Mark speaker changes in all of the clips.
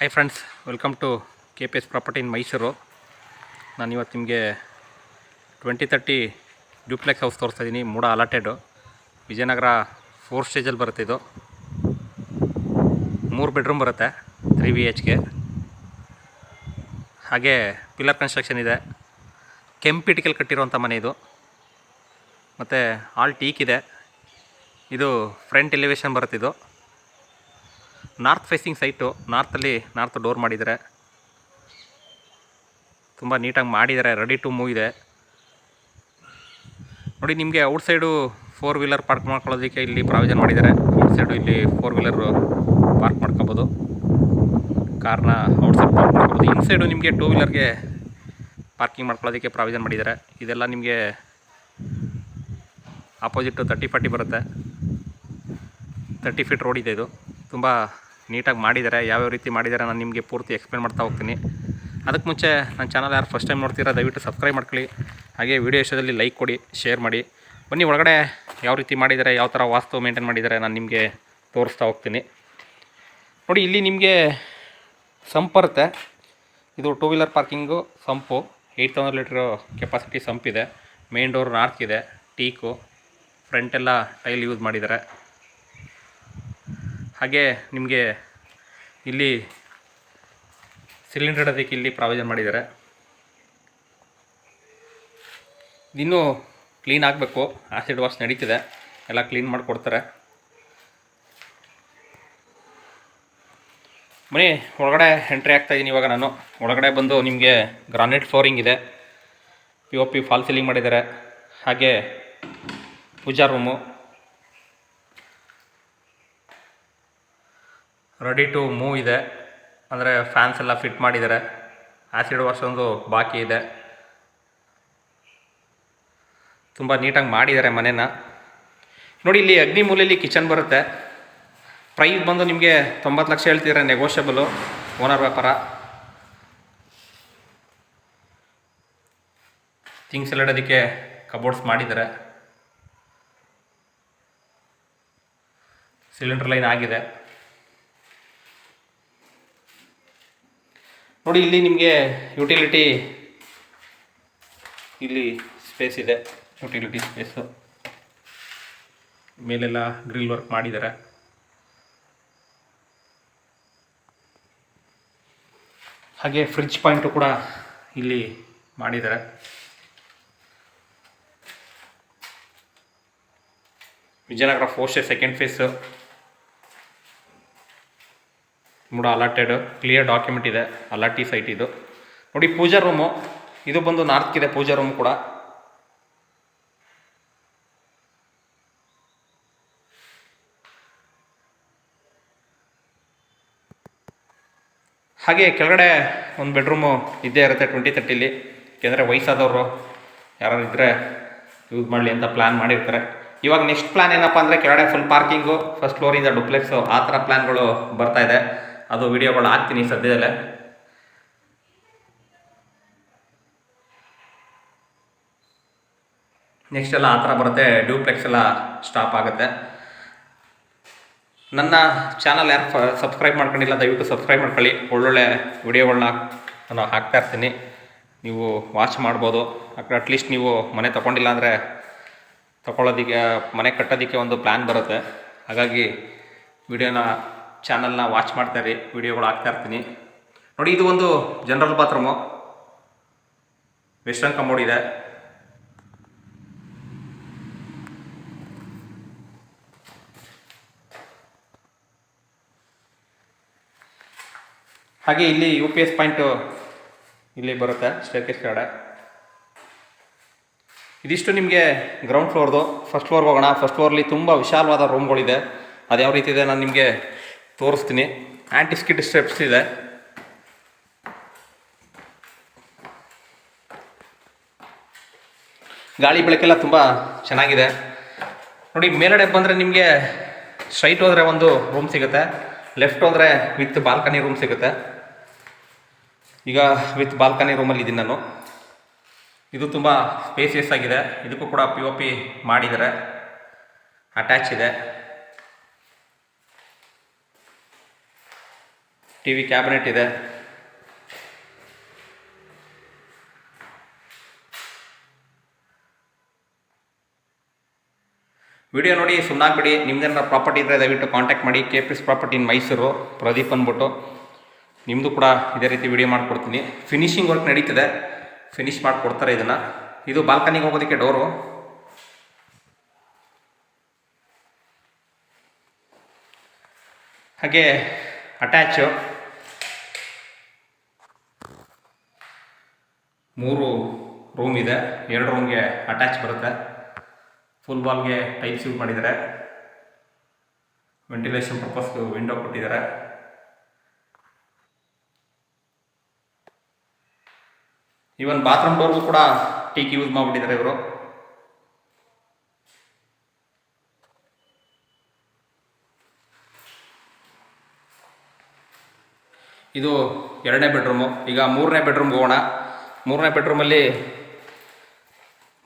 Speaker 1: Hi friends welcome to K P S property in Mysuru ನಾನು ಇವತ್ತು ನಿಮಗೆ twenty thirty duplex house ತೋರಿಸ್ತಾ ಇದ್ದೀನಿ ಮೂಡ ಅಲಾಟೆಡು ವಿಜಯನಗರ ಫೋರ್ ಸ್ಟೇಜಲ್ಲಿ ಬರುತ್ತೆ ಇದು. ಮೂರು ಬೆಡ್ರೂಮ್ ಬರುತ್ತೆ ತ್ರೀ ವಿ ಎಚ್ ಕೆ ಹಾಗೆ ಪಿಲ್ಲರ್ ಕನ್ಸ್ಟ್ರಕ್ಷನ್ ಇದೆ. ಕೆಂಪಿಟಿಕಲ್ ಕಟ್ಟಿರುವಂಥ ಮನೆ ಇದು. ಮತ್ತು ಆಲ್ ಟೀಕ್ ಇದೆ. ಇದು ಫ್ರಂಟ್ ಎಲಿವೇಶನ್ ಬರುತ್ತಿದ್ದು ನಾರ್ತ್ ಫೇಸಿಂಗ್ ಸೈಟು ನಾರ್ತಲ್ಲಿ ನಾರ್ತ್ ಡೋರ್ ಮಾಡಿದ್ದಾರೆ. ತುಂಬ ನೀಟಾಗಿ ಮಾಡಿದ್ದಾರೆ ರೆಡಿ ಟು ಮೂವ್ ಇದೆ. ನೋಡಿ, ನಿಮಗೆ outside four wheeler park ಮಾಡ್ಕೊಳ್ಳೋದಕ್ಕೆ ಇಲ್ಲಿ ಪ್ರಾವಿಷನ್ ಮಾಡಿದ್ದಾರೆ. ಔಟ್ ಸೈಡು ಇಲ್ಲಿ ಫೋರ್ ವೀಲರು ಪಾರ್ಕ್ ಮಾಡ್ಕೊಬೋದು. ಕಾರ್ನ ಔಟ್ ಸೈಡ್ ಪಾರ್ಕ್ ಮಾಡ್ಕೋಬೋದು. ಇನ್ ಸೈಡು ನಿಮಗೆ ಟೂ ವೀಲರ್ಗೆ ಪಾರ್ಕಿಂಗ್ ಮಾಡ್ಕೊಳ್ಳೋದಕ್ಕೆ ಪ್ರಾವಿಷನ್ ಮಾಡಿದ್ದಾರೆ. ಇದೆಲ್ಲ ನಿಮಗೆ ಆಪೋಸಿಟ್ಟು ತರ್ಟಿ ಫಾರ್ಟಿ ಬರುತ್ತೆ. ತರ್ಟಿ ಫೀಟ್ ರೋಡ್ ಇದೆ ಇದು. ತುಂಬ ನೀಟಾಗಿ ಮಾಡಿದ್ದಾರೆ, ಯಾವ್ಯಾವ ರೀತಿ ಮಾಡಿದ್ದಾರೆ ನಾನು ನಿಮಗೆ ಪೂರ್ತಿ ಎಕ್ಸ್ಪ್ಲೇನ್ ಮಾಡ್ತಾ ಹೋಗ್ತೀನಿ. ಅದಕ್ಕೆ ಮುಂಚೆ ನನ್ನ ಚಾನಲ್ ಯಾರು ಫಸ್ಟ್ ಟೈಮ್ ನೋಡ್ತೀರಾ, ದಯವಿಟ್ಟು ಸಬ್ಸ್ಕ್ರೈಬ್ ಮಾಡ್ಕೊಳ್ಳಿ. ಹಾಗೆ ವಿಡಿಯೋ ಇಷ್ಟದಲ್ಲಿ ಲೈಕ್ ಕೊಡಿ ಶೇರ್ ಮಾಡಿ. ಬನ್ನಿ, ಒಳಗಡೆ ಯಾವ ರೀತಿ ಮಾಡಿದ್ದಾರೆ, ಯಾವ ಥರ ವಾಸ್ತು ಮೇಂಟೈನ್ ಮಾಡಿದ್ದಾರೆ ನಾನು ನಿಮಗೆ ತೋರಿಸ್ತಾ ಹೋಗ್ತೀನಿ. ನೋಡಿ, ಇಲ್ಲಿ ನಿಮಗೆ ಸಂಪ್ ಬರುತ್ತೆ. ಇದು two wheeler parking sump. Eight thousand litre capacity ಸಂಪಿದೆ main door ನಾರ್ಕ್ ಇದೆ. ಟೀಕು ಫ್ರಂಟೆಲ್ಲ ಟೈಲ್ ಯೂಸ್ ಮಾಡಿದ್ದಾರೆ. ಹಾಗೆ ನಿಮಗೆ ಇಲ್ಲಿ ಸಿಲಿಂಡರ್ ಅದಕ್ಕೆ ಇಲ್ಲಿ ಪ್ರಾವಿಷನ್ ಮಾಡಿದ್ದಾರೆ. ಇನ್ನೂ ಕ್ಲೀನ್ ಆಗಬೇಕು. ಆ್ಯಸಿಡ್ ವಾಶ್ ನಡೀತಿದೆ. ಎಲ್ಲ ಕ್ಲೀನ್ ಮಾಡಿಕೊಡ್ತಾರೆ. ಬನ್ನಿ, ಒಳಗಡೆ ಎಂಟ್ರಿ ಆಗ್ತಾ ಇದ್ದೀನಿ ಇವಾಗ ನಾನು. ಒಳಗಡೆ ಬಂದು ನಿಮಗೆ ಗ್ರಾನೈಟ್ ಫ್ಲೋರಿಂಗ್ ಇದೆ. P O P false ceiling ಮಾಡಿದ್ದಾರೆ. ಹಾಗೆ puja room. Ready to move ಇದೆ. ಅಂದರೆ ಫ್ಯಾನ್ಸ್ ಎಲ್ಲ ಫಿಟ್ ಮಾಡಿದ್ದಾರೆ. ಆ್ಯಸಿಡ್ ವಾಶ್ ಒಂದು ಬಾಕಿ ಇದೆ. ತುಂಬ ನೀಟಾಗಿ ಮಾಡಿದ್ದಾರೆ ಮನೇನ. ನೋಡಿ, ಇಲ್ಲಿ ಅಗ್ನಿ ಮೂಲೆಯಲ್ಲಿ ಕಿಚನ್ ಬರುತ್ತೆ. ಪ್ರೈಸ್ ಬಂದು ನಿಮಗೆ ತೊಂಬತ್ತು ಲಕ್ಷ ಹೇಳ್ತಿದ್ದಾರೆ ನೆಗೋಷಿಯಬಲು ಓನರ್ ವ್ಯಾಪಾರ. ಥಿಂಗ್ಸ್ ಎಲ್ಲ ಇಡೋದಕ್ಕೆ ಕಬೋರ್ಡ್ಸ್ ಮಾಡಿದ್ದಾರೆ. ಸಿಲಿಂಡರ್ ಲೈನ್ ಆಗಿದೆ. ನೋಡಿ, ಇಲ್ಲಿ ನಿಮಗೆ ಯುಟಿಲಿಟಿ ಇಲ್ಲಿ ಸ್ಪೇಸ್ ಇದೆ. ಯುಟಿಲಿಟಿ ಸ್ಪೇಸು ಮೇಲೆಲ್ಲ ಗ್ರಿಲ್ ವರ್ಕ್ ಮಾಡಿದ್ದಾರೆ. ಹಾಗೆ ಫ್ರಿಡ್ಜ್ ಪಾಯಿಂಟು ಕೂಡ ಇಲ್ಲಿ ಮಾಡಿದ್ದಾರೆ. Vijayanagar first second phase MUDA allotted clear document ಇದೆ ಅಲಾಟಿ ಸೈಟ್ ಇದು. ನೋಡಿ, ಪೂಜಾ ರೂಮು ಇದು ಬಂದು ನಾರ್ತ್ ಇದೆ ಪೂಜಾ ರೂಮ್ ಕೂಡ. ಹಾಗೆ ಕೆಳಗಡೆ ಒಂದು ಬೆಡ್ರೂಮು ಇದ್ದೇ ಇರುತ್ತೆ ಟ್ವೆಂಟಿ ತರ್ಟಿಲಿ ಯಾಕೆಂದರೆ ವಯಸ್ಸಾದವರು ಯಾರು ಇದ್ದರೆ ಯೂಸ್ ಮಾಡಲಿ ಅಂತ ಪ್ಲ್ಯಾನ್ ಮಾಡಿರ್ತಾರೆ. ಇವಾಗ ನೆಕ್ಸ್ಟ್ ಪ್ಲ್ಯಾನ್ ಏನಪ್ಪ ಅಂದರೆ ಕೆಳಗಡೆ ಫುಲ್ ಪಾರ್ಕಿಂಗು ಫಸ್ಟ್ ಫ್ಲೋರಿಂದ ಡುಪ್ಲೆಕ್ಸು ಆ ಥರ ಪ್ಲ್ಯಾನ್ಗಳು ಬರ್ತಾ ಇದೆ. ಅದು ವಿಡಿಯೋಗಳು ಹಾಕ್ತೀನಿ ಸದ್ಯದಲ್ಲೇ. ನೆಕ್ಸ್ಟ್ ಎಲ್ಲ ಆ ಥರ ಬರುತ್ತೆ ಡ್ಯೂಪ್ಲೆಕ್ಸ್ ಎಲ್ಲ ಸ್ಟಾಪ್ ಆಗುತ್ತೆ. ನನ್ನ ಚಾನಲ್ ಯಾರು ಸಬ್ಸ್ಕ್ರೈಬ್ ಮಾಡ್ಕೊಂಡಿಲ್ಲ, ದಯವಿಟ್ಟು ಸಬ್ಸ್ಕ್ರೈಬ್ ಮಾಡ್ಕೊಳ್ಳಿ. ಒಳ್ಳೊಳ್ಳೆ ವಿಡಿಯೋಗಳನ್ನ ನಾನು ಹಾಕ್ತಾ ಇರ್ತೀನಿ. ನೀವು ವಾಚ್ ಮಾಡ್ಬೋದು. ಅಟ್ಲೀಸ್ಟ್ ನೀವು ಮನೆ ತೊಗೊಂಡಿಲ್ಲ ಅಂದರೆ ತೊಗೊಳೋದಕ್ಕೆ ಮನೆ ಕಟ್ಟೋದಕ್ಕೆ ಒಂದು ಪ್ಲ್ಯಾನ್ ಬರುತ್ತೆ. ಹಾಗಾಗಿ ವಿಡಿಯೋನ ಚಾನಲ್ನ ವಾಚ್ ಮಾಡ್ತಾಯಿರಿ ವಿಡಿಯೋಗಳು ಹಾಕ್ತಾ ಇರ್ತೀನಿ. ನೋಡಿ, ಇದು ಒಂದು ಜನರಲ್ ಬಾತ್ರೂಮು ವೆಸ್ಟರ್ನ್ ಕಮೋಡ್ ಇದೆ. ಹಾಗೆ ಇಲ್ಲಿ ಯು ಪಿ ಎಸ್ ಪಾಯಿಂಟು ಇಲ್ಲಿ ಬರುತ್ತೆ ಸ್ಟೇರ್ಕೇಸ್ ಕಡೆ ಇದಿಷ್ಟು ನಿಮಗೆ ಗ್ರೌಂಡ್ ಫ್ಲೋರ್ದು ಫಸ್ಟ್ ಫ್ಲೋರ್ಗೆ ಹೋಗೋಣ. ಫಸ್ಟ್ ಫ್ಲೋರ್ಲಿ ತುಂಬ ವಿಶಾಲವಾದ ರೂಮ್ಗಳಿದೆ ಅದು ಯಾವ ರೀತಿ ಇದೆ ನಾನು ನಿಮಗೆ ತೋರಿಸ್ತೀನಿ. ಆ್ಯಂಟಿ ಸ್ಕಿಡ್ ಸ್ಟೆಪ್ಸ್ ಇದೆ. ಗಾಳಿ ಬೆಳಕೆಲ್ಲ ತುಂಬ ಚೆನ್ನಾಗಿದೆ. ನೋಡಿ ಮೇಲಡೆ ಬಂದರೆ ನಿಮಗೆ ಸ್ಟ್ರೈಟ್ ಹೋದರೆ ಒಂದು ರೂಮ್ ಸಿಗುತ್ತೆ. ಲೆಫ್ಟ್ ಹೋದರೆ ವಿತ್ ಬಾಲ್ಕನಿ ರೂಮ್ ಸಿಗುತ್ತೆ. ಈಗ ವಿತ್ ಬಾಲ್ಕನಿ ರೂಮಲ್ಲಿ ಇದ್ದೀನಿ ನಾನು. ಇದು ತುಂಬ ಸ್ಪೇಸಿಯಸ್ ಆಗಿದೆ. ಇದಕ್ಕೂ ಕೂಡ ಪಿ ಒ ಪಿ ಮಾಡಿದ್ದಾರೆ. ಅಟ್ಯಾಚ್ ಇದೆ. ಟಿ ವಿ ಕ್ಯಾಬಿನೆಟ್ ಇದೆ. ವಿಡಿಯೋ ನೋಡಿ ಸುಮ್ಮನಾಗ್ಬಿಡಿ ನಿಮ್ದೇನಾರ ಪ್ರಾಪರ್ಟಿ ಇದ್ದರೆ ದಯವಿಟ್ಟು ಕಾಂಟ್ಯಾಕ್ಟ್ ಮಾಡಿ. K P S property in Mysuru, Pradeep ಅಂದ್ಬಿಟ್ಟು. ನಿಮ್ಮದು ಕೂಡ ಇದೇ ರೀತಿ ವಿಡಿಯೋ ಮಾಡಿಕೊಡ್ತೀನಿ. ಫಿನಿಶಿಂಗ್ ವರ್ಕ್ ನಡೀತಿದೆ. ಫಿನಿಶ್ ಮಾಡಿಕೊಡ್ತಾರೆ ಇದನ್ನು. ಇದು ಬಾಲ್ಕನಿಗೆ ಹೋಗೋದಕ್ಕೆ ಡೋರು ಹಾಗೆ ಅಟ್ಯಾಚು ಮೂರು ರೂಮ್ ಇದೆ. ಎರಡು ರೂಮ್ಗೆ ಅಟ್ಯಾಚ್ ಬರುತ್ತೆ. ಫುಲ್ ಬಾಲ್ಗೆ ಟೈಲ್ಸ್ ಯೂಸ್ ಮಾಡಿದ್ದಾರೆ. ವೆಂಟಿಲೇಷನ್ ಪರ್ಪಸ್ಗೆ ವಿಂಡೋ ಕೊಟ್ಟಿದ್ದಾರೆ. ಈವನ್ ಬಾತ್ರೂಮ್ ಡೋರ್ಗೂ ಕೂಡ ಟೀಕ್ ಯೂಸ್ ಮಾಡಿಬಿಟ್ಟಿದ್ದಾರೆ ಇವರು. ಇದು ಎರಡನೇ ಬೆಡ್ರೂಮು ಈಗ ಮೂರನೇ ಬೆಡ್ರೂಮ್ಗೆ ಹೋಗೋಣ. ಮೂರನೇ ಬೆಡ್ರೂಮಲ್ಲಿ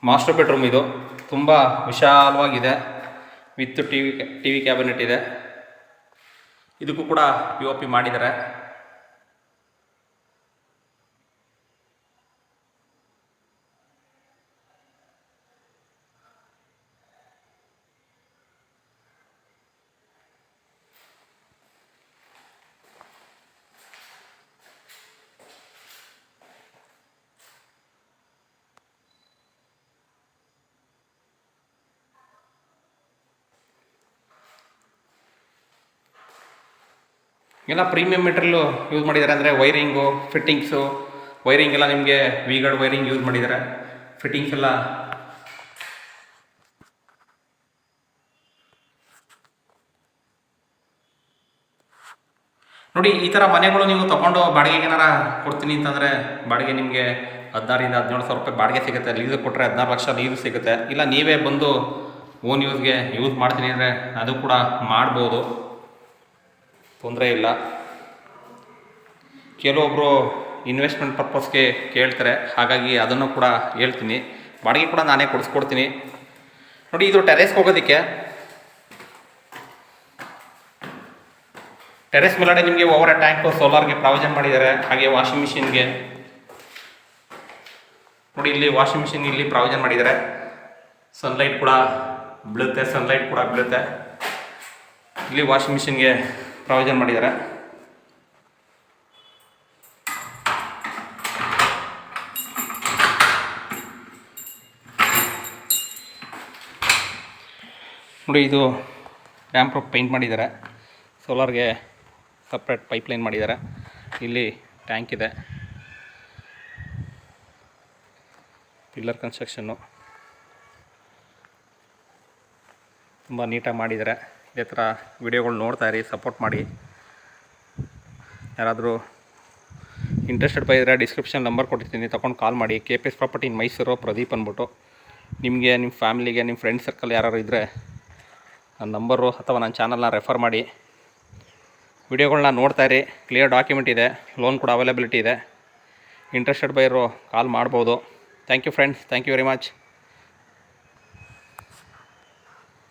Speaker 1: ಮಾಸ್ಟರ್ ಬೆಡ್ರೂಮ್ ಇದು. ತುಂಬ ವಿಶಾಲವಾಗಿದೆ. With T V T V cabinet ಇದೆ. ಇದಕ್ಕೂ ಕೂಡ ಪಿ ಒ ಪಿ ಮಾಡಿದ್ದಾರೆ. ಎಲ್ಲ ಪ್ರೀಮಿಯಂ ಮೆಟೀರಿಯಲು ಯೂಸ್ ಮಾಡಿದ್ದಾರೆ ಅಂದರೆ ವೈರಿಂಗು ಫಿಟ್ಟಿಂಗ್ಸು ವೈರಿಂಗ್ ಎಲ್ಲ ನಿಮಗೆ ವಿಗಡ್ ವೈರಿಂಗ್ ಯೂಸ್ ಮಾಡಿದ್ದಾರೆ ಫಿಟ್ಟಿಂಗ್ಸ್ ಎಲ್ಲ ನೋಡಿ, ಈ ಥರ ಮನೆಗಳು ನೀವು ತೊಗೊಂಡು ಬಾಡಿಗೆಗೆ ಏನಾರ ಕೊಡ್ತೀನಿ ಅಂತಂದರೆ ಬಾಡಿಗೆ ನಿಮಗೆ ಹದಿನಾರಿಂದ ಹದಿನೇಳು ಸಾವಿರ ರೂಪಾಯಿ ಬಾಡಿಗೆ ಸಿಗುತ್ತೆ. ಲೀಸ್ ಕೊಟ್ಟರೆ ಹದಿನಾರು ಲಕ್ಷ ಲೀಸ್ ಸಿಗುತ್ತೆ. ಇಲ್ಲ, ನೀವೇ ಬಂದು ಓನ್ ಯೂಸ್ಗೆ ಯೂಸ್ ಮಾಡ್ತೀನಿ ಅಂದರೆ ಅದು ಕೂಡ ಮಾಡ್ಬೋದು. ತೊಂದರೆ ಇಲ್ಲ. ಕೆಲವೊಬ್ಬರು ಇನ್ವೆಸ್ಟ್ಮೆಂಟ್ ಪರ್ಪಸ್ಗೆ ಕೇಳ್ತಾರೆ. ಹಾಗಾಗಿ ಅದನ್ನು ಕೂಡ ಹೇಳ್ತೀನಿ. ಬಾಡಿಗೆ ಕೂಡ ನಾನೇ ಕೊಡಿಸ್ಕೊಡ್ತೀನಿ. ನೋಡಿ, ಇದು ಟೆರೆಸ್ಗೆ ಹೋಗೋದಕ್ಕೆ. ಟೆರೆಸ್ ಮೇಲೆ ನಿಮಗೆ ಓವರ್ ಟ್ಯಾಂಕು ಸೋಲಾರ್ಗೆ ಪ್ರಾವಿಷನ್ ಮಾಡಿದ್ದಾರೆ. ಹಾಗೆ ವಾಷಿಂಗ್ ಮಿಷಿನ್ಗೆ ನೋಡಿ, ಇಲ್ಲಿ ವಾಷಿಂಗ್ ಮಿಷಿನ್ ಇಲ್ಲಿ ಪ್ರಾವಿಷನ್ ಮಾಡಿದ್ದಾರೆ. ಸನ್ಲೈಟ್ ಕೂಡ ಬೀಳುತ್ತೆ ಸನ್ಲೈಟ್ ಕೂಡ ಬೀಳುತ್ತೆ. ಇಲ್ಲಿ ವಾಷಿಂಗ್ ಮಿಷಿನ್ಗೆ ಪ್ರಾವಿಷನ್ ಮಾಡಿದ್ದಾರೆ. ನೋಡಿ, ಇದು ಡ್ಯಾಮ್ ಪೇಂಟ್ ಮಾಡಿದ್ದಾರೆ. ಸೋಲಾರ್ಗೆ ಸಪ್ರೇಟ್ ಪೈಪ್ಲೈನ್ ಮಾಡಿದ್ದಾರೆ. ಇಲ್ಲಿ ಟ್ಯಾಂಕ್ ಇದೆ. ಪಿಲ್ಲರ್ ಕನ್ಸ್ಟ್ರಕ್ಷನ್ನು ತುಂಬ ನೀಟಾಗಿ ಮಾಡಿದ್ದಾರೆ. ಇದೇ ಥರ ವಿಡಿಯೋಗಳು ನೋಡ್ತಾ ಇರಿ ಸಪೋರ್ಟ್ ಮಾಡಿ. ಯಾರಾದರೂ ಇಂಟ್ರೆಸ್ಟೆಡ್ ಬೈ ಇದ್ದರೆ ಡಿಸ್ಕ್ರಿಪ್ಷನ್ ನಂಬರ್ ಕೊಟ್ಟಿರ್ತೀನಿ, ತೊಗೊಂಡು ಕಾಲ್ ಮಾಡಿ. K P S property in Mysuru Pradeep ಅಂದ್ಬಿಟ್ಟು. ನಿಮಗೆ ನಿಮ್ಮ ಫ್ಯಾಮಿಲಿಗೆ ನಿಮ್ಮ ಫ್ರೆಂಡ್ ಸರ್ಕಲ್ ಯಾರು ಇದ್ದರೆ ನನ್ನ ನಂಬರು ಅಥವಾ ನನ್ನ ಚಾನಲ್ನ ರೆಫರ್ ಮಾಡಿ. ವಿಡಿಯೋಗಳನ್ನ ನೋಡ್ತಾ ಇರಿ ಕ್ಲಿಯರ್ ಡಾಕ್ಯುಮೆಂಟ್ ಇದೆ ಲೋನ್ ಕೂಡ ಅವೈಲಬಿಲಿಟಿ ಇದೆ. ಇಂಟ್ರೆಸ್ಟೆಡ್ ಬೈರು ಕಾಲ್ ಮಾಡ್ಬೋದು. Thank you friends thank you very much